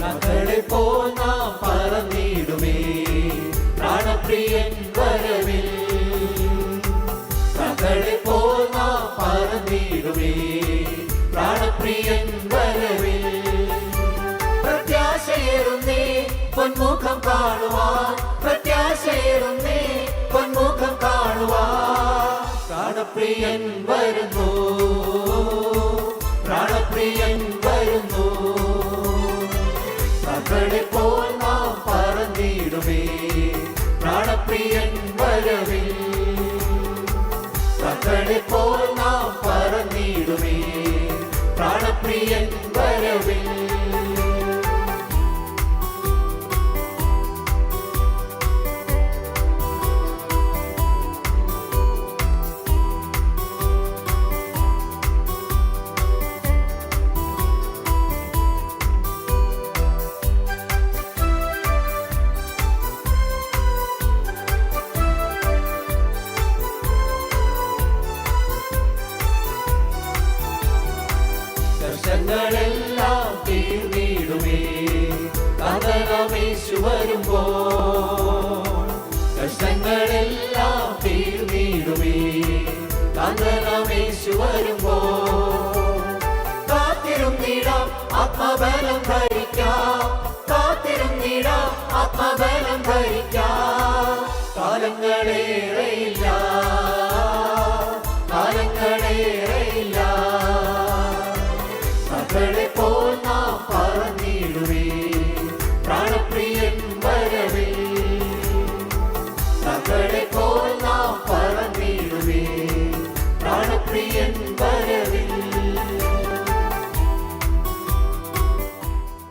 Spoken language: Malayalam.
മക്കളെ പോൽ നാം പറന്നിടുമേ. പ്രാണപ്രിയൻ വരവിൽ. മക്കളെ പോൽ നാം പറന്നിടുമേ. പ്രാണപ്രിയൻ വരവിൽ. പ്രത്യാശയേറുന്നേ പൊന്മുഖം കാണുവാൻ. പ്രത്യാശയേറുന്നേ പൊന്മുഖം കാണുവാൻ. പ്രാണപ്രിയൻ വരുന്നു. പ്രാണപ്രിയൻ മകളെ പോൽ നാം പറന്നിടുമേ പ്രാണപ്രിയൻ വരവിൽ മകളെ പോൽ നാം പറന്നിടുമേ പ്രാണപ്രിയൻ കർഷങ്ങളെല്ലാം തീർന്നിടുമേ. കഥനമേശു വരുമ്പോ കർഷങ്ങളെല്ലാം തീർന്നിടുമേ. കഥനമേശു വരുമ്പോ കാത്തിരുന്നിടാം ആത്മബലം ധരിക്കാം. കാത്തിരുന്നിടാം ആത്മബലം ധരിക്കാം. കാലങ്ങളേറെയില്ല. കാലങ്ങളേറെയില്ല. മകളെ പോൽ നാം പറന്നിടുവേ